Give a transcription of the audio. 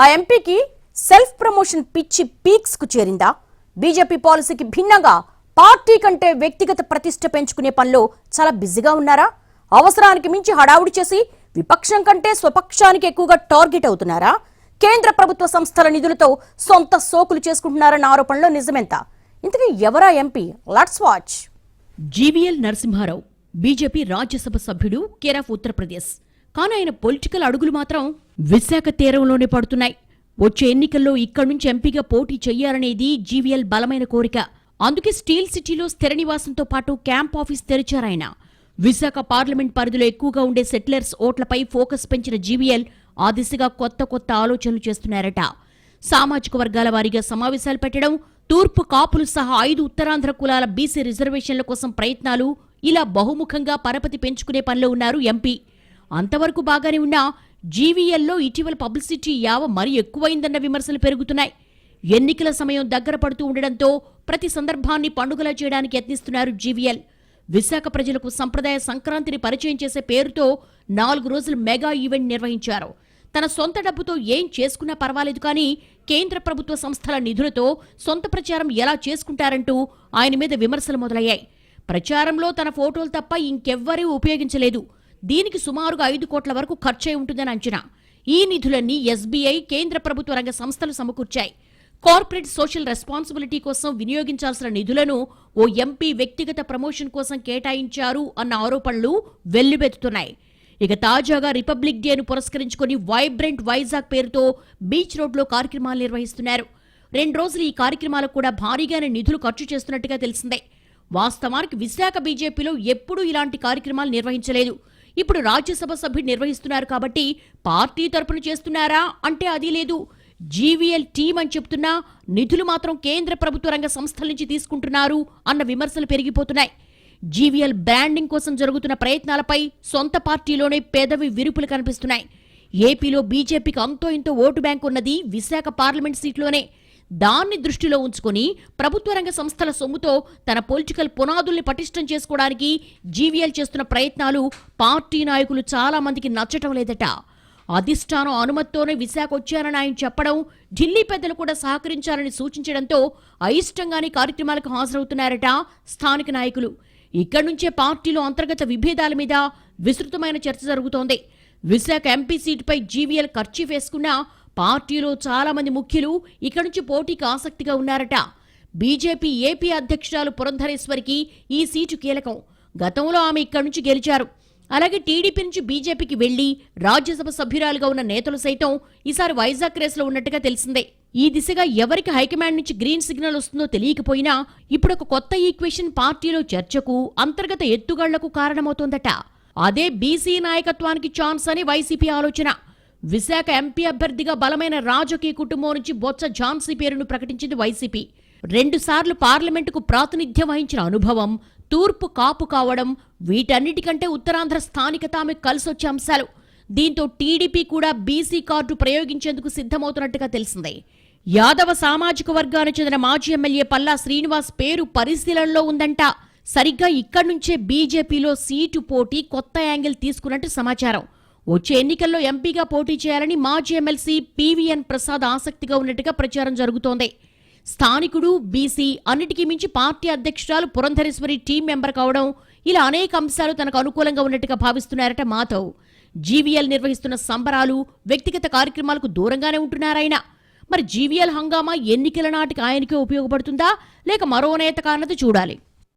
ఆ ఎంపీకి self promotion పిచ్చి పీక్స్కు చేరిందా? బీజేపీ పాలసీకి భిన్నంగా పార్టీ కంటే వ్యక్తిగత ప్రతిష్ట పెంచుకునే పనిలో చాలా బిజీగా ఉన్నారా? అవసరానికి మించి హడావుడి చేసి విపక్షం కంటే స్వపక్షానికి ఎక్కువగా టార్గెట్ అవుతున్నారా? కేంద్ర ప్రభుత్వ సంస్థల నిధులతో సొంత సోకులు చేసుకుంటున్నారన్న ఆరోపణలో నిజమెంత? ఇంతకీ ఎవరా MP? Let's watch GVL Narasimharao BJP Rajya Sabha సభ్యుడు కేర్ ఉత్తరప్రదేశ్. కానీ ఆయన పొలిటికల్ అడుగులు మాత్రం విశాఖ తీరంలోనే పడుతున్నాయి. వచ్చే ఎన్నికల్లో ఇక్కడి నుంచి ఎంపీగా పోటీ చెయ్యాలనేది జీవీఎల్ బలమైన కోరిక. అందుకే స్టీల్ సిటీలో స్థిర నివాసంతో పాటు క్యాంప్ ఆఫీస్ తెరిచారాయన విశాఖ పార్లమెంట్ పరిధిలో ఎక్కువగా ఉండే సెటిలర్స్ ఓట్లపై ఫోకస్ పెంచిన జీవీఎల్ ఆ దిశగా కొత్త కొత్త ఆలోచనలు చేస్తున్నారట. సామాజిక వర్గాల వారీగా సమావేశాలు పెట్టడం తూర్పు కాపులు సహా ఐదు ఉత్తరాంధ్ర కులాల బీసీ రిజర్వేషన్ల కోసం ప్రయత్నాలు ఇలా బహుముఖంగా పరపతి పెంచుకునే పనిలో ఉన్నారు ఎంపీ. అంతవరకు బాగానే ఉన్నా జీవీఎల్లో ఇటీవల పబ్లిసిటీ యావ మరీ ఎక్కువైందన్న విమర్శలు పెరుగుతున్నాయి. ఎన్నికల సమయం దగ్గర పడుతూ ఉండడంతో ప్రతి సందర్భాన్ని పండుగలా చేయడానికి యత్నిస్తున్నారు జీవీఎల్. విశాఖ ప్రజలకు సంప్రదాయ సంక్రాంతిని పరిచయం చేసే పేరుతో నాలుగు రోజులు మెగా ఈవెంట్ నిర్వహించారు. తన సొంత డబ్బుతో ఏం చేసుకున్నా పర్వాలేదు కానీ కేంద్ర ప్రభుత్వ సంస్థల నిధులతో సొంత ప్రచారం ఎలా చేసుకుంటారంటూ ఆయన మీద విమర్శలు మొదలయ్యాయి. ప్రచారంలో తన ఫోటోలు తప్ప ఇంకెవ్వరూ ఉపయోగించలేదు. దీనికి సుమారుగా ఐదు కోట్ల వరకు ఖర్చయి ఉంటుందని అంచనా. ఈ నిధులన్నీ ఎస్బీఐ కేంద్ర ప్రభుత్వ రంగ సంస్థలు సమకూర్చాయి. కార్పొరేట్ సోషల్ రెస్పాన్సిబిలిటీ కోసం వినియోగించాల్సిన నిధులను ఓ ఎంపీ వ్యక్తిగత ప్రమోషన్ కోసం కేటాయించారు అన్న ఆరోపణలు వెల్లువెత్తుతున్నాయి. ఇక తాజాగా రిపబ్లిక్ డేను పురస్కరించుకొని వైబ్రెంట్ వైజాగ్ పేరుతో బీచ్ రోడ్లో కార్యక్రమాలు నిర్వహిస్తున్నారు. రెండు రోజులు ఈ కార్యక్రమాలకు కూడా భారీగానే నిధులు ఖర్చు చేస్తున్నట్టుగా తెలిసిందే. వాస్తవానికి విశాఖ బీజేపీలో ఎప్పుడూ ఇలాంటి కార్యక్రమాలు నిర్వహించలేదు. ఇప్పుడు రాజ్యసభ సభ్యుడు నిర్వహిస్తున్నారు కాబట్టి పార్టీ తరపున చేస్తున్నారా? అంటే అది లేదు. జీవీఎల్ టీం అని చెప్తున్నా నిధులు మాత్రం కేంద్ర ప్రభుత్వ రంగ సంస్థల నుంచి తీసుకుంటున్నారు అన్న విమర్శలు పెరిగిపోతున్నాయి. జీవీఎల్ బ్రాండింగ్ కోసం జరుగుతున్న ప్రయత్నాలపై సొంత పార్టీలోనే పెదవి విరుపులు కనిపిస్తున్నాయి. ఏపీలో బీజేపీకి అంతో ఇంతో ఓటు బ్యాంక్ ఉన్నది విశాఖ పార్లమెంట్ సీట్లోనే. దాన్ని దృష్టిలో ఉంచుకొని ప్రభుత్వ రంగ సంస్థల సొమ్ముతో తన పొలిటికల్ పునాదుల్ని పటిష్టం చేసుకోవడానికి జీవీఎల్ చేస్తున్న ప్రయత్నాలు పార్టీ నాయకులు చాలా మందికి నచ్చటం లేదట. అధిష్టానం అనుమతితోనే విశాఖ వచ్చారని ఆయన చెప్పడం ఢిల్లీ పెద్దలు కూడా సహకరించాలని సూచించడంతో అయిష్టంగానే కార్యక్రమాలకు హాజరవుతున్నారట స్థానిక నాయకులు. ఇక్కడి నుంచే పార్టీలో అంతర్గత విభేదాల మీద విస్తృతమైన చర్చ జరుగుతోంది. విశాఖ ఎంపీ సీటుపై జీవీఎల్ ఖర్చు వేసుకున్నా పార్టీలో చాలామంది ముఖ్యులు ఇక్కడి నుంచి పోటీకి ఆసక్తిగా ఉన్నారట. బీజేపీ ఏపీ అధ్యక్షురాలు పురంధరేశ్వరికి ఈ సీటు కీలకం. గతంలో ఆమె ఇక్కడి నుంచి గెలిచారు. అలాగే టీడీపీ నుంచి బీజేపీకి వెళ్ళి రాజ్యసభ సభ్యురాలుగా ఉన్న నేతలు సైతం ఈసారి వైజాగ్ రేసులో ఉన్నట్టుగా తెలిసిందే. ఈ దిశగా ఎవరికి హైకమాండ్ నుంచి గ్రీన్ సిగ్నల్ వస్తుందో తెలియకపోయినా ఇప్పుడు ఒక కొత్త ఈక్వేషన్ పార్టీలో చర్చకు అంతర్గత ఎత్తుగళ్ళకు కారణమవుతోందట. అదే బీసీ నాయకత్వానికి ఛాన్స్ అని వైసీపీ ఆలోచన. విశాఖ ఎంపీ అభ్యర్థిగా బలమైన రాజకీయ కుటుంబం నుంచి బొత్స ఝాన్సీ పేరును ప్రకటించింది వైసీపీ. రెండుసార్లు పార్లమెంటుకు ప్రాతినిధ్యం వహించిన అనుభవం తూర్పు కాపు కావడం వీటన్నిటికంటే ఉత్తరాంధ్ర స్థానికత ఆమెకు కలిసొచ్చే అంశాలు. దీంతో టీడీపీ కూడా బీసీ కార్డు ప్రయోగించేందుకు సిద్ధమవుతున్నట్టుగా తెలిసిందే. యాదవ సామాజిక వర్గానికి చెందిన మాజీ ఎమ్మెల్యే పల్లా శ్రీనివాస్ పేరు పరిశీలనలో ఉందంట. సరిగ్గా ఇక్కడి నుంచే బీజేపీలో సీటు పోటీ కొత్త యాంగిల్ తీసుకున్నట్టు సమాచారం. వచ్చే ఎన్నికల్లో ఎంపీగా పోటీ చేయాలని మాజీ ఎమ్మెల్సీ పీవీఎన్ ప్రసాద్ ఆసక్తిగా ఉన్నట్టుగా ప్రచారం జరుగుతోంది. స్థానికుడు బీసీ అన్నిటికీ మించి పార్టీ అధ్యక్షురాలు పురంధరేశ్వరి టీం మెంబర్ కావడం ఇలా అనేక అంశాలు తనకు అనుకూలంగా ఉన్నట్టుగా భావిస్తున్నారట మాధవ్. జీవీఎల్ నిర్వహిస్తున్న సంబరాలు వ్యక్తిగత కార్యక్రమాలకు దూరంగానే ఉంటున్నారాయన. మరి జీవీఎల్ హంగామా ఎన్నికల నాటికి ఆయనకే ఉపయోగపడుతుందా? లేక మరో నేత కారణత చూడాలి.